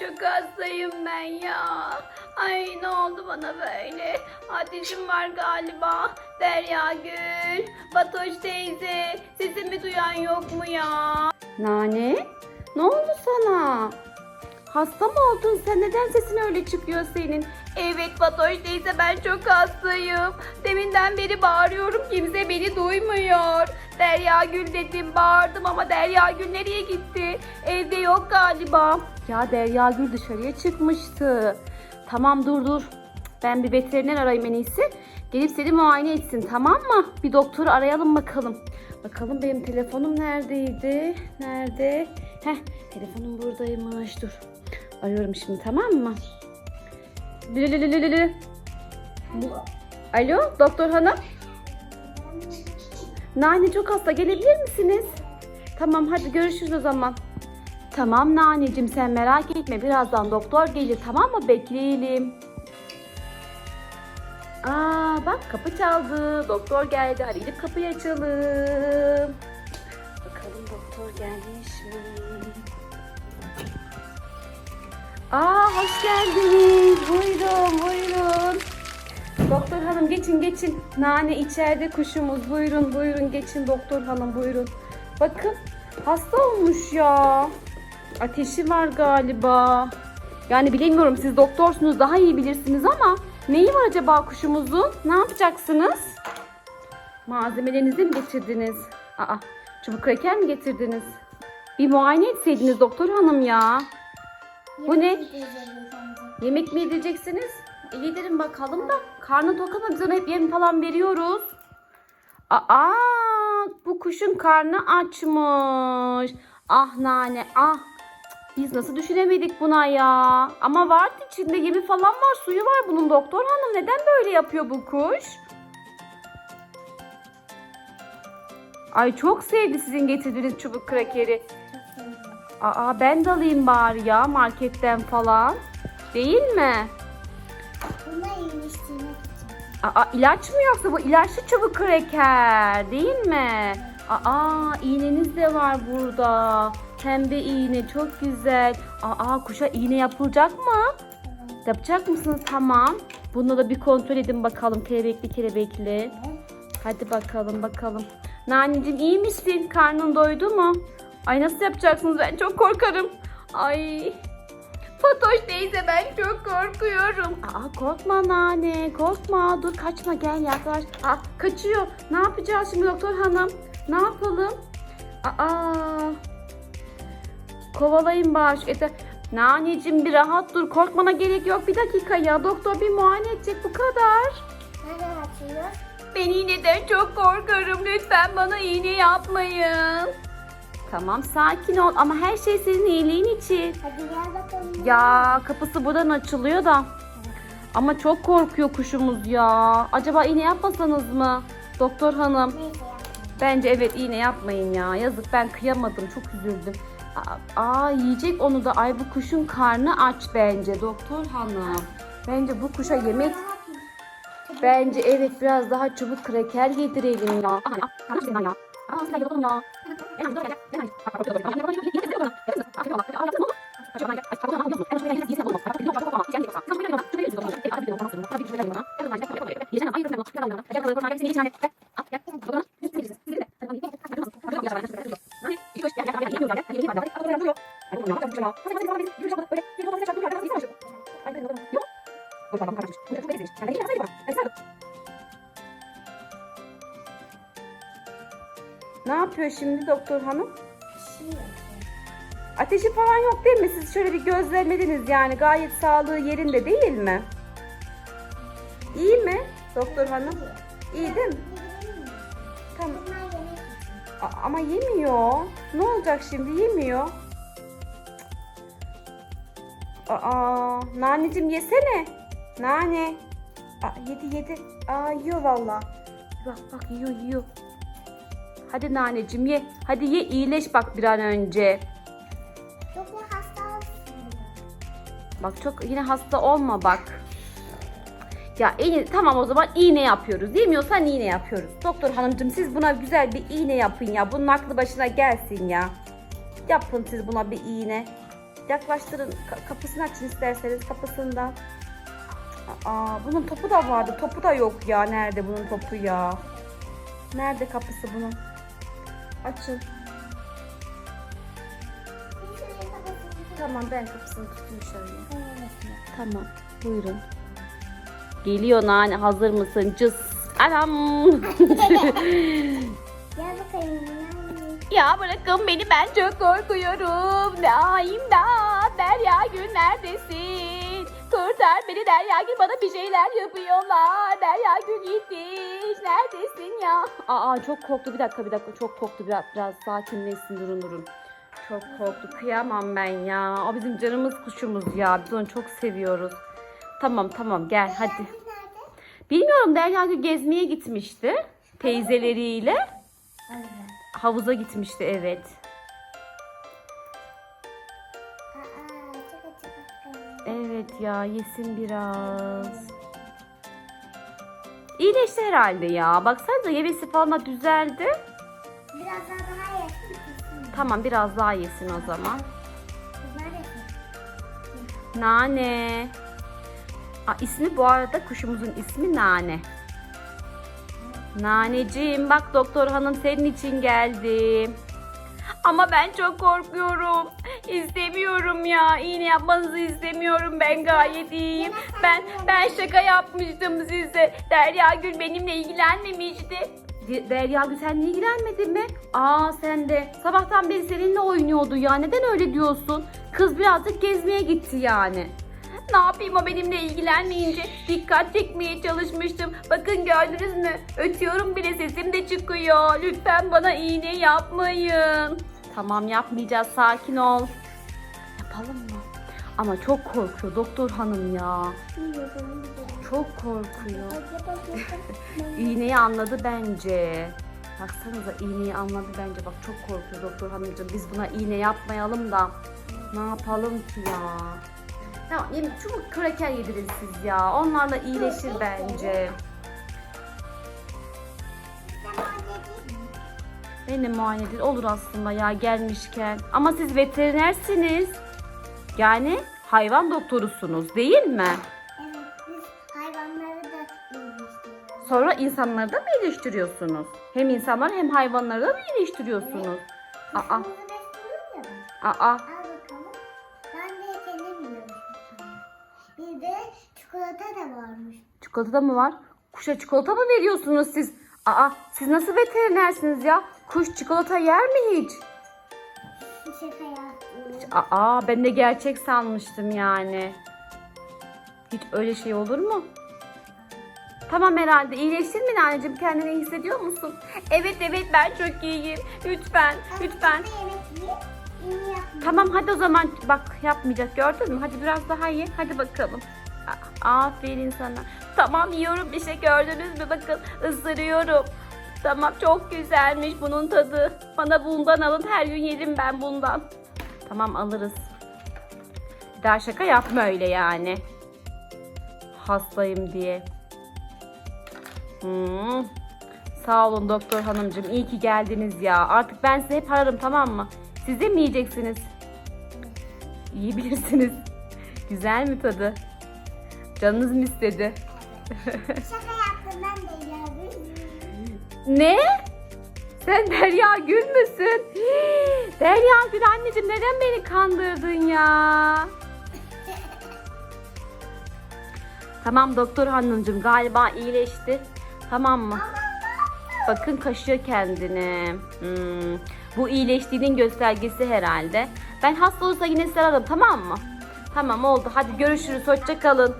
çok hastayım ben ya. Ay ne oldu bana böyle? Ateşim var galiba. Derya Gül, Batoş teyze, sesimi duyan yok mu ya? Nane, ne oldu sana? Hasta mı oldun sen? Neden sesin öyle çıkıyor senin? Evet Fatoş teyze ben çok hastayım. Deminden beri bağırıyorum kimse beni duymuyor. Derya Gül dedim bağırdım ama Derya Gül nereye gitti? Evde yok galiba. Ya Derya Gül dışarıya çıkmıştı. Tamam dur dur. Ben bir veteriner arayayım en iyisi. Gelip seni muayene etsin tamam mı? Bir doktoru arayalım bakalım. Bakalım benim telefonum neredeydi? Nerede? Heh telefonum buradaymış dur. Arıyorum şimdi tamam mı? Lülülülülülü. Alo doktor hanım. Nane çok hasta gelebilir misiniz? Tamam hadi görüşürüz o zaman. Tamam Naneciğim sen merak etme birazdan doktor gelir tamam mı bekleyelim. Aa bak kapı çaldı. Doktor geldi. Hadi gidip kapıyı açalım. Bakalım doktor gelmiş mi? Aa hoş geldiniz. Buyurun buyurun. Doktor hanım geçin geçin. Nane içeride kuşumuz. Buyurun buyurun geçin doktor hanım buyurun. Bakın hasta olmuş ya. Ateşi var galiba. Yani bilemiyorum siz doktorsunuz daha iyi bilirsiniz ama neyi var acaba kuşumuzun? Ne yapacaksınız? Malzemelerinizi mi getirdiniz? Aa, çubuk kraker mi getirdiniz? Bir muayene etseydiniz doktor hanım ya. Bu ne? Yemek mi yedireceksiniz? E, yedirin bakalım da. Karnı tok ama biz ona hep yem falan veriyoruz. Aa, bu kuşun karnı açmış. Ah nane ah. Biz nasıl düşünemedik buna ya? Ama var içinde yemi falan var, suyu var bunun doktor hanım. Neden böyle yapıyor bu kuş? Ay çok sevdi sizin getirdiğiniz çubuk krakeri. Aa ben de alayım bari ya marketten falan. Değil mi? Buna iyileştirmek için. Aa ilaç mı yoksa bu ilaçlı çubuk kraker değil mi? Aa iğneniz de var burada. Pembe iğne çok güzel. Aa kuşa iğne yapılacak mı? Yapacak mısınız? Tamam. Bunu da bir kontrol edin bakalım kelebekli kelebekli. Hadi bakalım bakalım. Naneciğim iyi misin? Karnın doydu mu? Ay nasıl yapacaksınız? Ben çok korkarım. Ay. Fatoş teyze ben çok korkuyorum. Aa korkma nane korkma. Dur kaçma gel yaklaş. Aa kaçıyor. Ne yapacağız şimdi doktor hanım? Ne yapalım? Aa. Kovalayın bağış. Ete. Naneciğim bir rahat dur. Korkmana gerek yok. Bir dakika ya. Doktor bir muayene edecek bu kadar. Nereden açıyor? Ben iğneden çok korkarım. Lütfen bana iğne yapmayın. Tamam sakin ol ama her şey senin iyiliğin için. Hadi gel bakalım. Ya kapısı buradan açılıyor da. Ama çok korkuyor kuşumuz ya. Acaba iğne yapmasanız mı? Doktor hanım. Neyse. Bence evet iğne yapmayın ya. Yazık ben kıyamadım. Çok üzüldüm. Aa, yiyecek onu da. Ay bu kuşun karnı aç bence doktor hanım. Bence bu kuşa yemek? Bence evet biraz daha çubuk kraker yedirelim ya. Ya, kardeşim ya. Aa, sen yapalım ya. Hemen dur gel. Hemen. Ne yapıyor şimdi doktor hanım? Yok. Ateşi falan yok değil mi? Siz şöyle bir gözlemlediniz yani gayet sağlığı yerinde değil mi? İyi mi doktor hanım? İyi değil mi? Tamam. A- ama yemiyor. Ne olacak şimdi? Yemiyor. Aa, naneciğim yesene. Nane. Aa, yedi yedi. Aa yiyor valla. Bak bak yiyor yiyor. Hadi naneciğim ye. Hadi ye iyileş bak bir an önce. Yok ya hasta olsun. Bak çok yine hasta olma bak. Ya iğne, tamam o zaman iğne yapıyoruz. Yemiyorsan iğne yapıyoruz. Doktor hanımcığım siz buna güzel bir iğne yapın ya. Bunun aklı başına gelsin ya. Yapın siz buna bir iğne. Yaklaştırın. Ka- kapısını açın isterseniz kapısından. Aa, bunun topu da vardı. Topu da yok ya. Nerede bunun topu ya? Nerede kapısı bunun? Açın. Tamam ben kapısını tutayım şöyle. Tamam. Buyurun. Geliyor nane. Hazır mısın? Cız. Anam. Gel bakayım. Ya bırakın beni ben çok korkuyorum. Naim da Derya Gül neredesin? Kurtar beni Derya Gül bana bir şeyler yapıyorlar. Derya Gül yetiş neredesin ya? Aa çok korktu. Bir dakika bir dakika. Çok korktu. Biraz, biraz sakinleşsin. Durun durun. Çok korktu. Kıyamam ben ya. O bizim canımız kuşumuz ya. Biz onu çok seviyoruz. Tamam tamam gel hadi. Nerede? Bilmiyorum Derya Gül gezmeye gitmişti. Teyzeleriyle. Evet. Havuza gitmişti evet. Evet ya yesin biraz. İyileşti herhalde ya. Baksanıza yemesi falan da düzeldi. Biraz daha daha yakın kesin. Tamam biraz daha yesin o zaman. Nane. Aa, ismi bu arada kuşumuzun ismi Nane. Naneciğim bak doktor hanım senin için geldim. Ama ben çok korkuyorum. İstemiyorum ya. İğne yapmanızı istemiyorum. Ben gayet iyiyim. Ben ben şaka yapmıştım size. Derya Gül benimle ilgilenmemişti. De- Derya Gül sen ilgilenmedin mi? Aa sen de. Sabahtan beri seninle oynuyordu ya. Neden öyle diyorsun? Kız birazcık gezmeye gitti yani. Ne yapayım o benimle ilgilenmeyince dikkat çekmeye çalışmıştım. Bakın gördünüz mü? Ötüyorum bile sesim de çıkıyor. Lütfen bana iğne yapmayın. Tamam yapmayacağız sakin ol. Yapalım mı? Ama çok korkuyor doktor hanım ya. Çok korkuyor. İğneyi anladı bence. Baksanıza iğneyi anladı bence. Bak çok korkuyor doktor hanımcığım. Biz buna iğne yapmayalım da. Ne yapalım ki ya? Tamam yemin çubuk kraker yedirin siz ya. Onlarla iyileşir bence. Beni muayene edin. Olur aslında ya gelmişken. Ama siz veterinersiniz. Yani hayvan doktorusunuz değil mi? Evet biz hayvanları da iyileştiriyoruz. Sonra insanları da mı iyileştiriyorsunuz? Hem insanları hem hayvanları da mı iyileştiriyorsunuz? Aa, ben. aa. Bir de çikolata da varmış. çikolata mı var? Kuşa çikolata mı veriyorsunuz siz? Aa, siz nasıl veterinersiniz ya? Kuş çikolata yer mi hiç? Şaka yaptım. Aa, ben de gerçek sanmıştım yani. Hiç öyle şey olur mu? Tamam herhalde. İyileştin mi anneciğim? Kendini iyi hissediyor musun? Evet evet ben çok iyiyim. Lütfen lütfen. Yapmayayım. Tamam hadi o zaman bak yapmayacak gördün mü? Hadi biraz daha ye. Hadi bakalım. Aferin sana. Tamam yiyorum bir şey gördünüz mü? Bakın ısırıyorum. Tamam çok güzelmiş bunun tadı. Bana bundan alın her gün yerim ben bundan. Tamam alırız. Bir daha şaka yapma öyle yani. Hastayım diye. Hmm. Sağ olun doktor hanımcığım. İyi ki geldiniz ya. Artık ben sizi hep ararım tamam mı? Siz de mi yiyeceksiniz? Yiyebilirsiniz. Güzel mi tadı? Canınız mı istedi? Ne? Sen Derya Gül müsün? Derya Gül anneciğim neden beni kandırdın ya? Tamam doktor hanımcığım galiba iyileşti. Tamam mı? Bakın kaşıyor kendini. Hmm, Bu iyileştiğinin göstergesi herhalde. Ben hasta olursa yine ararım tamam mı? Tamam oldu. Hadi görüşürüz. Hoşça kalın.